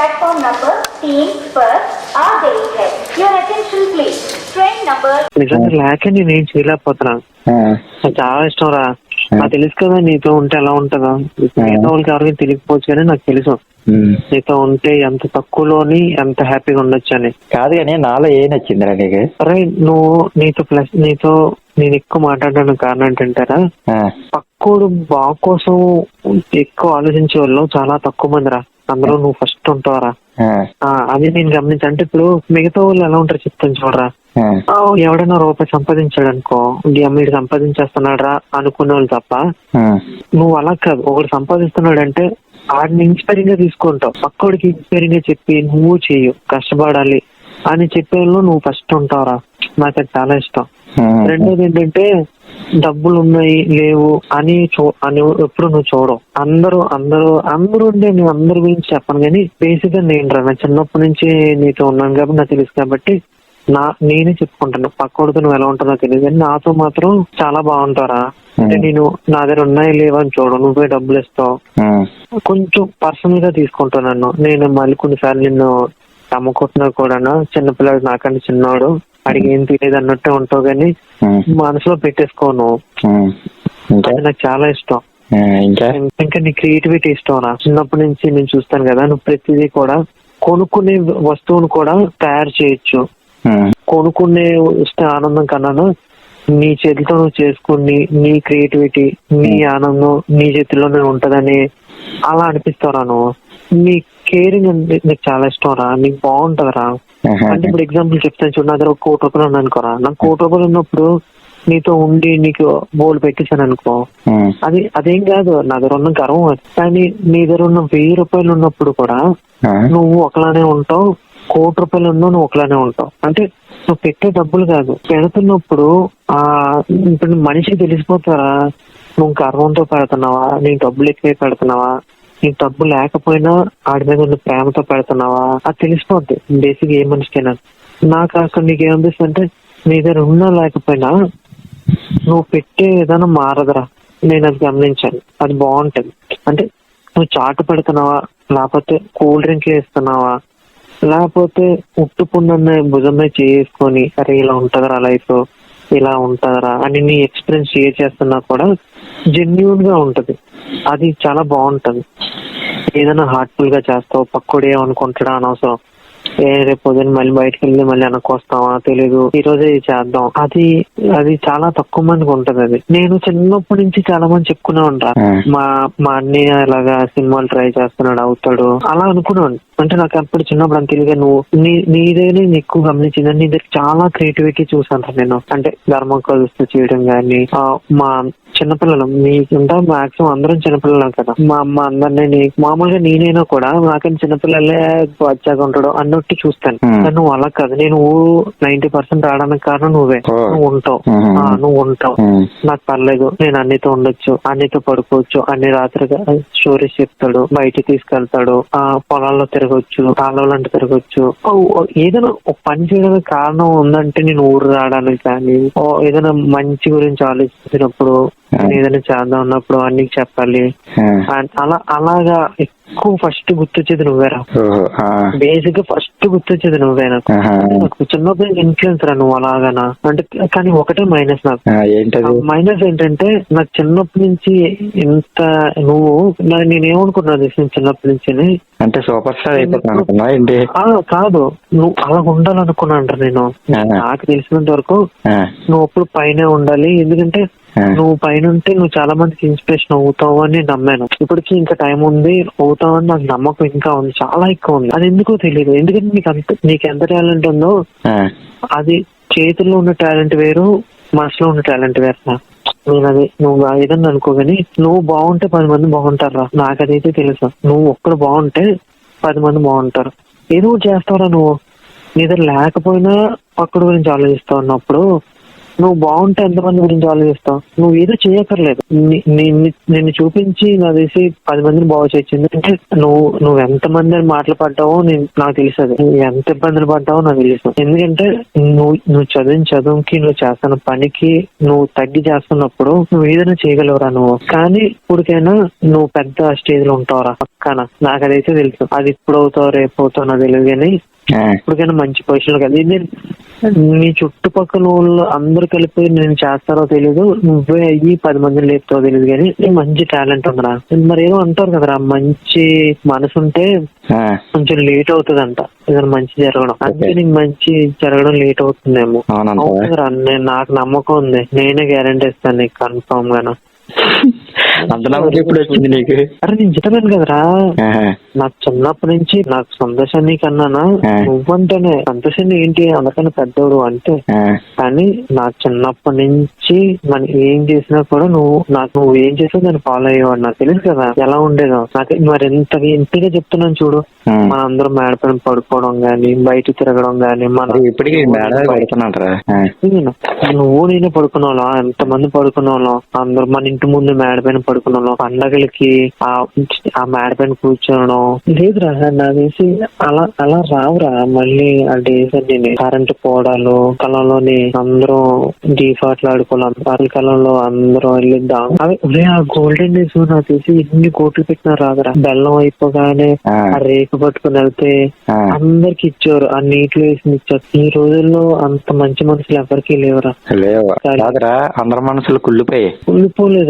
Platform number team per ఆర్దేశ్ your attention please train number నిజంగా లేక నేను చేయలేకపోతున్నా. నాకు చాలా ఇష్టం రా నాకు తెలుసు కదా నీతో ఉంటే ఎలా ఉంటదా. మిగతా వాళ్ళకి ఎవరికి తెలియకపోవచ్చు కానీ నాకు తెలుసు. నీతో ఉంటే ఎంత తక్కువలోని ఎంత హ్యాపీగా ఉండొచ్చు అని. కాదు కానీ నాలో ఏ నచ్చిందిరా నీకు? అరే నువ్వు నీతో ప్లస్ నీతో నేను ఎక్కువ మాట్లాడడానికి కారణం ఏంటంటారా? పక్కోడు బాగు కోసం ఎక్కువ ఆలోచించే వాళ్ళు చాలా తక్కువ మందిరా. అందులో నువ్వు ఫస్ట్ ఉంటావరా. అది నేను గమనించి అంటే ఇప్పుడు మిగతా వాళ్ళు ఎలా ఉంటారు చెప్తాను చూడరా. ఎవడైనా రూపాయి సంపాదించాడు అనుకో మీరు సంపాదించేస్తున్నాడు రా అనుకునే వాళ్ళు తప్ప నువ్వు అలా కాదు. ఒకడు సంపాదిస్తున్నాడు అంటే ఆడిని ఇన్స్పైరింగ్గా తీసుకుంటావు. పక్కోడికి ఇన్స్పైరింగ్గా చెప్పి నువ్వు చెయ్యు కష్టపడాలి అని చెప్పేలో నువ్వు ఫస్ట్ ఉంటావురా. నాకు అది చాలా ఇష్టం. రెండోది ఏంటంటే డబ్బులు ఉన్నాయి లేవు అని చూ అని ఎప్పుడు నువ్వు చూడవు. అందరూ అందరూ అందరూ ఉండే నేను అందరి గురించి చెప్పను కానీ బేసిక్గా నేను రా చిన్నప్పటి నుంచి నీతో ఉన్నాను కాబట్టి నాకు తెలుసు కాబట్టి నా నేనే చెప్పుకుంటాను. పక్కోడితో నువ్వు ఎలా ఉంటుందో తెలియదు కానీ నాతో మాత్రం చాలా బాగుంటారా అంటే నేను నా దగ్గర ఉన్నాయి లేవా అని చూడు నువ్వే డబ్బులు ఇస్తావు. కొంచెం పర్సనల్గా తీసుకుంటాను నన్ను. నేను మళ్ళీ కొన్నిసార్లు నిన్ను నమ్ముకుంటున్నా కూడా చిన్నపిల్లాడు నాకంటే చిన్నవాడు అడిగి ఏం తెలియదు అన్నట్టే ఉంటావు కానీ మనసులో పెట్టేసుకోను. అది నాకు చాలా ఇష్టం. ఇంకా? ఇంకా నీ క్రియేటివిటీ ఇష్టం రా చిన్నప్పటి నుంచి నేను చూస్తాను కదా నువ్వు ప్రతిదీ కూడా కొనుక్కునే వస్తువును కూడా తయారు చేయొచ్చు. కొనుక్కునే ఆనందం కన్నా నీ చేతితో నువ్వు చేసుకుని నీ క్రియేటివిటీ నీ ఆనందం నీ చేతిలోనే ఉంటదని అలా అనిపిస్తారా నువ్వు? నీ కేరింగ్ అంటే నీకు చాలా ఇష్టం రా నీకు బాగుంటది రా. అంటే ఇప్పుడు ఎగ్జాంపుల్ చెప్తాను చూడు నా దగ్గర ఒక కోటి రూపాయలు ఉంది అనుకోరా నాకు కోటి రూపాయలు ఉన్నప్పుడు నీతో ఉండి నీకు బోల్ పెట్టేశాను అనుకో. అది అదేం కాదు నా దగ్గర ఉన్న గర్వం కానీ నీ దగ్గర ఉన్న వెయ్యి రూపాయలు ఉన్నప్పుడు కూడా నువ్వు ఒకలానే ఉంటావు కోటి రూపాయలు ఉన్నా నువ్వు ఒకలానే ఉంటావు. అంటే నువ్వు పెట్టే డబ్బులు కాదు. పెడుతున్నప్పుడు ఆ ఇప్పుడు మనిషికి తెలిసిపోతారా? నువ్వు గర్వంతో పెడుతున్నావా? నీకు డబ్బులు ఎక్కువ పెడుతున్నావా? నీకు డబ్బు లేకపోయినా ఆడి మీద ఉన్న ప్రేమతో పెడుతున్నావా? అది తెలిసిపోద్ది. బేసిక్ ఏ మనిషికైనా. నాకు అక్కడ నీకు ఏమనిపిస్తుంది అంటే నీ దగ్గర ఉన్నా లేకపోయినా నువ్వు పెట్టే విధానం మారదురా. నేను అది గమనించాను. అది బాగుంటది. అంటే నువ్వు చాటు పెడుతున్నావా? లేకపోతే కూల్ డ్రింక్ వేస్తున్నావా? లేకపోతే ఉట్టు పున్న భుజం మీద చేసుకొని అరే ఇలా ఉంటుందిరా లైఫ్ ఇలా ఉంటుందరా అని నీ ఎక్స్పీరియన్స్ షేర్ చేస్తున్నా కూడా జెన్యున్గా ఉంటది. అది చాలా బాగుంటది. ఏదైనా హార్ట్ఫుల్గా చేస్తావు పక్కోడు ఏమనుకుంటాడా అనవసరం. ఏ రేపు పొద్దున్న మళ్ళీ బయటకు వెళ్ళి మళ్ళీ వెనక్కొస్తావా తెలీదు. ఈ రోజే చేద్దాం. అది అది చాలా తక్కువ మందికి ఉంటది అది. నేను చిన్నప్పటి నుంచి చాలా మంది చెప్పుకునే ఉంటా. మా మా అన్నయ్య ఇలాగా సినిమాలు ట్రై చేస్తున్నాడు అవుతాడు. అలా అనుకున్నాను అంటే నాకు అప్పుడు చిన్నప్పుడు అంత తెలియదు నువ్వు నీ నీదేనే నేను ఎక్కువ గమనించింది. నీ దగ్గర చాలా క్రియేటివిటీ చూసాను నేను. అంటే ధర్మకోల్స్ చేయడం గానీ ఆ, మా చిన్నపిల్లలు. మీకుంటా మాక్సిమం అందరం చిన్నపిల్లలం కదా. మా అమ్మ అందరినీ మామూలుగా నేనైనా కూడా నాకని చిన్నపిల్లలే వచ్చాక ఉంటాడు అన్నట్టు చూస్తాను. Hmm. కానీ నువ్వు అలా కాదు. నేను నైన్టీ పర్సెంట్ రావడానికి కారణం నువ్వే. నువ్వు ఉంటావు. ఆ, నువ్వు ఉంటావు. ఉమ్, నాకు పర్లేదు. నేను అన్నితో ఉండొచ్చు. అన్నితో పడుకోవచ్చు. అన్ని రాత్రిగా స్టోరీస్ చెప్తాడు. బయటికి తీసుకెళ్తాడు. ఆ పొలాల్లో తిరగొచ్చు. కాలువలంటే తిరగొచ్చు. ఏదైనా పని చేయడానికి కారణం ఉందంటే నేను ఊరు రావడానికి కానీ ఓ ఏదైనా మంచి గురించి ఆలోచించినప్పుడు ఏదైనా చేద్దాం ఉన్నప్పుడు అన్ని చెప్పాలి. అలా అలాగా ఎక్కువ ఫస్ట్ గుర్తొచ్చేది నువ్వేరా బేసిక్గా ఫస్ట్ గుర్తొచ్చేది నువ్వే నాకు. చిన్నప్పుడు ఇన్ఫ్లుయెన్స్ రా నువ్వు అలాగనా? అంటే కానీ ఒకటే మైనస్ నాకు. మైనస్ ఏంటంటే నాకు చిన్నప్పటి నుంచి ఇంత నువ్వు నా- నేనేమనుకున్నాను తెలిసిన చిన్నప్పటి నుంచి అంటే సూపర్ స్టార్ కాదు. నువ్వు అలా ఉండాలనుకున్నాను నేను. నాకు తెలిసినంత వరకు నువ్వు అప్పుడు పైనే ఉండాలి. ఎందుకంటే నువ్వు పైన ఉంటే నువ్వు చాలా మందికి ఇన్స్పిరేషన్ అవుతావు అని నమ్మాను. ఇప్పటికి ఇంకా టైం ఉంది అవుతావు అని నాకు నమ్మకం ఇంకా ఉంది చాలా ఎక్కువ ఉంది. అది ఎందుకో తెలియదు ఎందుకంటే నీకు అంత నీకు ఎంత టాలెంట్ ఉందో అది చేతుల్లో ఉన్న టాలెంట్ వేరు మనసులో ఉన్న టాలెంట్ వేరు. నేను అది నువ్వు ఏదన్నా అనుకో కానీ నువ్వు బాగుంటే పది మంది బాగుంటారా నాకు అదైతే తెలుసు. నువ్వు ఒక్కడు బాగుంటే పది మంది బాగుంటారు. ఏదో చేస్తావురా నువ్వు. నీ దగ్గర లేకపోయినా పక్కడు గురించి ఆలోచిస్తావు అన్నప్పుడు నువ్వు బాగుంటే ఎంతమంది గురించి ఆలోచిస్తావు? నువ్వు ఏదో చేయక్కర్లేదు. నిన్ను చూపించి నా తెలిసి పది మందిని బాగు చేయొచ్చు ఎందుకంటే నువ్వు నువ్వు ఎంత మంది మాటలు పడ్డావో నేను నాకు తెలుసు నువ్వు ఎంత ఇబ్బందులు పడ్డావో నాకు తెలుసు ఎందుకంటే నువ్వు నువ్వు చదివిన చదువుకి నువ్వు చేస్తున్న పనికి నువ్వు తగ్గి చేస్తున్నప్పుడు నువ్వు ఏదైనా చేయగలవురా నువ్వు? కానీ ఇప్పటికైనా నువ్వు పెద్ద స్టేజ్లో ఉంటావురా. పక్కన. నాకు అదైతే తెలుసు. అది ఇప్పుడు అవుతావు రేపు అవుతావు నాకు తెలియదు కానీ ఇప్పటికైనా మంచి పొజిషన్ నేను నీ చుట్టుపక్కల వాళ్ళు అందరు కలిపి నేను చేస్తారో తెలియదు నువ్వే అయ్యి పది మందిని లేపుతావో తెలియదు కానీ నీకు మంచి టాలెంట్ ఉందిరా. మరి ఏదో అంటారు కదరా మంచి మనసు ఉంటే కొంచెం లేట్ అవుతుందంట. ఏదైనా మంచి జరగడం. అందుకే నీకు మంచి జరగడం లేట్ అవుతుందేమో. నాకు నమ్మకం ఉంది. నేనే గ్యారంటీ ఇస్తాను నీకు కన్ఫర్మ్ గాను. అంత నమ్మకం ఎప్పుడు వచ్చింది నీకు? అరే నేను చెప్పాను కదరా. నాకు చిన్నప్పటి నుంచి నాకు సంతోషాన్ని కన్నానా. నువ్వంటేనే సంతోషాన్ని ఏంటి? అందరికన్నా పెద్దోడు అంటే. కానీ నాకు చిన్నప్పటి నుంచి మనం ఏం చేసినా కూడా నువ్వు నాకు నువ్వు ఏం చేసినా దాన్ని ఫాలో అయ్యేవాడు నాకు తెలియదు కదా ఎలా ఉండేదో. నాకు మరి ఎంత ఇంతగా చెప్తున్నాను చూడు. ఆ. మన అందరం మేడ పైన పడుకోవడం గానీ బయట తిరగడం గానీ మన ఇప్పటికీ నువ్వు నేనే వాళ్ళం ఎంత మంది పడుకునే వాళ్ళం అందరూ మన ఇంటి ముందు మేడ పైన పడుకునే వాళ్ళం పండగలకి ఆ ఆ మేడ పైన కూర్చోవడం. లేదురా నా తెలిసి అలా అలా రావురా. మళ్ళీ ఆ డేస్ అన్ని కరెంట్ పోవడాలు కాలంలోని అందరూ డీఫాట్లు ఆడుకోవాలి. వారి కాలంలో అందరూ వెళ్ళిద్దాం అవి ఒరే ఆ గోల్డెన్ డేస్ నాకు తెలిసి ఇన్ని కోట్లు పెట్టినా రాదురా. బెల్లం అయిపోగానే ఆ. రేకు పట్టుకుని వెళ్తే. అందరికి ఇచ్చారు. ఆ నీటిలో వేసి ఇచ్చారు. ఈ రోజుల్లో అంత మంచి మనుషులు ఎవరికి లేవురా. లేవు. అందరి మనసులు కుళ్ళిపోయి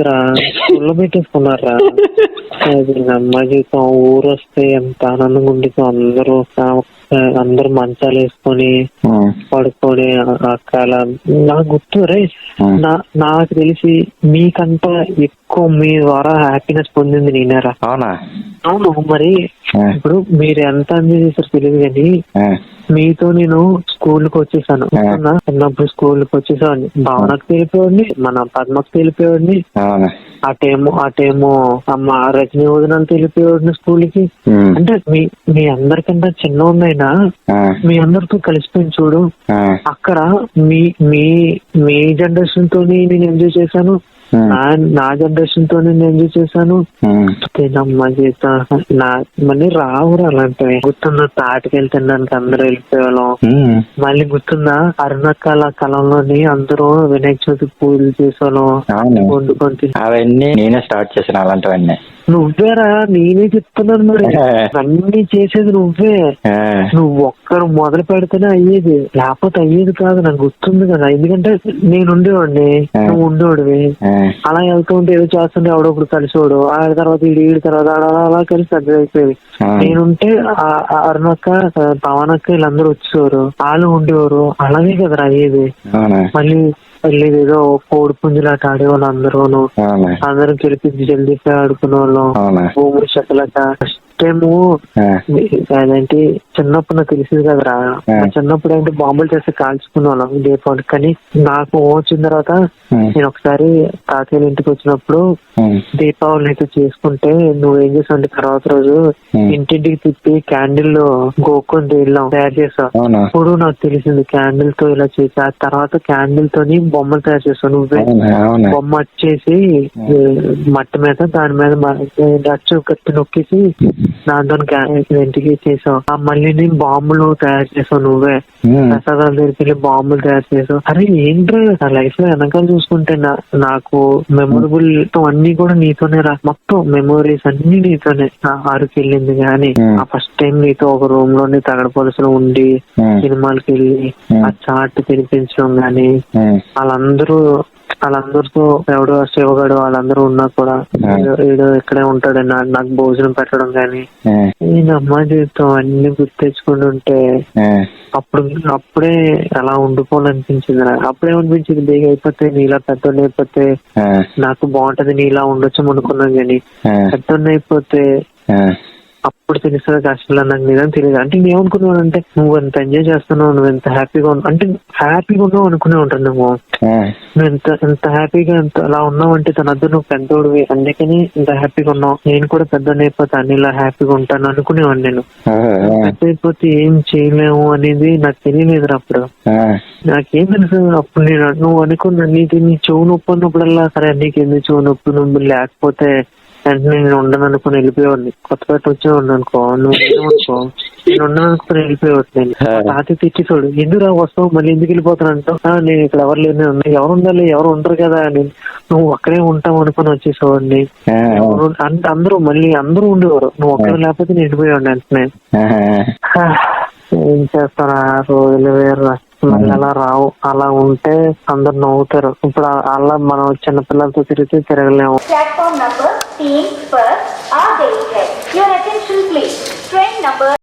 కుళ్ళిపోలేదురా కుళ్ళ పెట్టేసుకున్నారా? అది నమ్మ జీవితం ఊరు వస్తే ఎంత ఆనందంగా ఉండేదో. అందరూ అందరూ మంచాలు వేసుకొని పడుకొని అక్కడ నాకు గుర్తు రే. నా నాకు తెలిసి మీకంట ఎక్కువ మీ ద్వారా హ్యాపీనెస్ పొందింది నేనేరా. అవునా? అవును మరి. ఇప్పుడు మీరు ఎంత ఎంజాయ్ చేశారో తెలియదు కానీ మీతో నేను స్కూల్కి వచ్చేసాను. ఆ. చిన్నప్పుడు స్కూల్కి వచ్చేసాను భావనకు తెలిపేవాడిని మన పద్మకు తెలిపేవాడిని. అవునా అటేమో అటేమో అమ్మ రజనీ వదనాలు తెలిపేవాడిని స్కూల్కి అంటే మీ మీ అందరికంటే చిన్న ఉన్నాయినా ఆ, మీ అందరితో కలిసిపోయింది చూడు. ఆ, అక్కడ మీ మీ మీ జనరేషన్ తోని నేను ఎంజాయ్ చేశాను. నా నా జనరేషన్తో నేను ఎంజాయ్ చేశాను. తినమ్మ చేత నా మళ్ళీ రావురా అలాంటివి. గుర్తుందా? తాటికెళ్ళి తినడానికి అందరూ వెళ్ళిపోయేవాళ్ళం. ఉమ్, మళ్ళీ గుర్తుందా? అరుణకాల కాలంలోని అందరూ వినాయక చవితి పూజలు చేసేవాళ్ళం. వండుకొని అవన్నీ నేనే స్టార్ట్ చేసిన అలాంటివన్నీ. నువ్వేరా? నేనే చెప్తున్నాను మరి. అన్ని చేసేది నువ్వే. నువ్వు ఒక్కరు మొదలు పెడితేనే అయ్యేది. లేకపోతే అయ్యేది కాదు నాకు గుర్తుంది కదా. ఎందుకంటే నేను ఉండేవాడిని. నువ్వు ఉండేవాడివి. అలా వెళ్తూ ఉంటే ఏదో చేస్తుంటే ఎవడొకడు కలిసేవాడు ఆ తర్వాత ఈడు ఈడు తర్వాత ఆడ అలా అలా కలిసి పెద్ద అయిపోయేది. ఆ. నేనుంటే అరుణక్క ఆ పవనక్క వీళ్ళందరూ వచ్చేవారు. వాళ్ళు ఉండేవారు. అలాగే కదరా అయ్యేది. మళ్ళీ మళ్ళీ ఏదో కోడి పుంజులాట ఆడేవాళ్ళు అవునా? అందరం కలిపి జల్దీ ఆడుకునే వాళ్ళం చెక్కలట ఫస్ట్ టైము అదేంటి చిన్నప్పుడు నాకు తెలిసింది కదరా. చిన్నప్పుడు ఏంటి బాంబులు చేసి కాల్చుకునే వాళ్ళం దీపావళి కానీ నాకు వచ్చిన తర్వాత నేను ఒకసారి తాతయ్య ఇంటికి వచ్చినప్పుడు దీపావళి అయితే చేసుకుంటే నువ్వేం చేసావు అంటే తర్వాత రోజు Hmm. ఇంటింటికి తిప్పి క్యాండిల్లో గోకొని వెళ్ళాం తయారు చేసావు. అప్పుడు నాకు తెలిసింది క్యాండిల్తో ఇలా చేసి తర్వాత క్యాండిల్ తోని బొమ్మలు తయారు చేసావు నువ్వే. బొమ్మ వచ్చేసి ఏ, మట్టి మీద దాని మీద అచ్చు కత్తి నొక్కేసి దాంతో ఇంటికి చేసావు. ఆ మళ్ళీ నేను బాంబులు తయారు చేసావు నువ్వే. ప్రసాదాల దగ్గరికి వెళ్ళి బాంబులు తయారు చేసావు. అరే ఏంట్రా? నా లైఫ్లో వెనకాల చూసుకుంటే నాకు మెమొరబుల్ అన్ని కూడా నీతోనే రా మొత్తం మెమోరీస్ అన్ని నీతోనే ఆరుకి వెళ్ళింది కానీ. ఆ ఫస్ట్ టైం నీతో ఒక రూమ్లోని తగడపలుసులో ఉండి సినిమాలకి వెళ్ళి. ఆ చాట్ తినిపించడం గానీ వాళ్ళందరూ వాళ్ళందరితో ఎవడో శివగాడు వాళ్ళందరూ ఉన్నా కూడా. ఏదో ఇక్కడే ఉంటాడు నాకు భోజనం పెట్టడం కానీ నేను అమ్మ జీవితం అన్ని గుర్తు తెచ్చుకుంటుంటే అప్పుడు అప్పుడే అలా ఉండిపోవాలనిపించింది నాకు. అప్పుడే అనిపించింది బేగ అయిపోతే నీలా పెద్దోళ్ళు అయిపోతే నాకు బాగుంటది నీలా ఉండొచ్చు అనుకున్నాను కానీ పెద్దోళ్ళు అయిపోతే అప్పుడు తెలుస్తుంది కష్టాలు నాకు నిజం తెలియదు. అంటే నేను ఏమనుకున్నాను అంటే నువ్వు ఎంత ఎంజాయ్ చేస్తున్నావు నువ్వు ఎంత హ్యాపీగా ఉన్నావు అంటే హ్యాపీగా ఉన్నావు అనుకునే ఉంటాను నువ్వు. నువ్వు ఎంత ఎంత హ్యాపీగా ఎంత అలా ఉన్నావు అంటే తన అద్దరు నువ్వు పెద్దోడివి. అందుకని ఇంత హ్యాపీగా ఉన్నావు. నేను కూడా పెద్ద అయిపోతే అన్ని ఇలా హ్యాపీగా ఉంటాను అనుకునేవాడిని నేను. పెద్ద అయిపోతే ఏం చేయలేము అనేది నాకు తెలియలేదు అప్పుడు. నాకేం తెలుసు అప్పుడు నేను నువ్వు అనుకున్నా నీకు నీ చెవు నొప్పి అన్నప్పుడల్లా సరే నీకు ఎందుకు చెవు నొప్పి నువ్వు లేకపోతే వెంటనే నేను ఉండను అనుకుని వెళ్ళిపోయేవాడిని కొత్తపేట వచ్చేవాడిని అనుకో నువ్వు లేవనుకో నేను ఉండను అనుకుని వెళ్ళిపోయేవాడిని. నేను. తాత తెచ్చి చూడు ఎందుకు రా వస్తావు? మళ్ళీ ఎందుకు వెళ్ళిపోతాను అంటావు? "ఆ, నేను ఇక్కడ ఎవరు ఉన్నా. ఎవరు ఉండాలి? ఎవరు ఉండరు కదా. నేను నువ్వు అక్కడే ఉంటావు అనుకుని వచ్చేసేవాడిని. అందరూ మళ్ళీ అందరూ ఉండేవారు. నువ్వు ఒక్కడే లేకపోతే నేను వెళ్ళిపోయేవాడిని వెంటనే. ఏం చేస్తారా? రోజులు వేరు మళ్ళీ అలా రావు అలా ఉంటే అందరు నవ్వుతారు. ఇప్పుడు ఆ- అలా మనం చిన్నపిల్లలతో తిరిగితే తిరగలేము.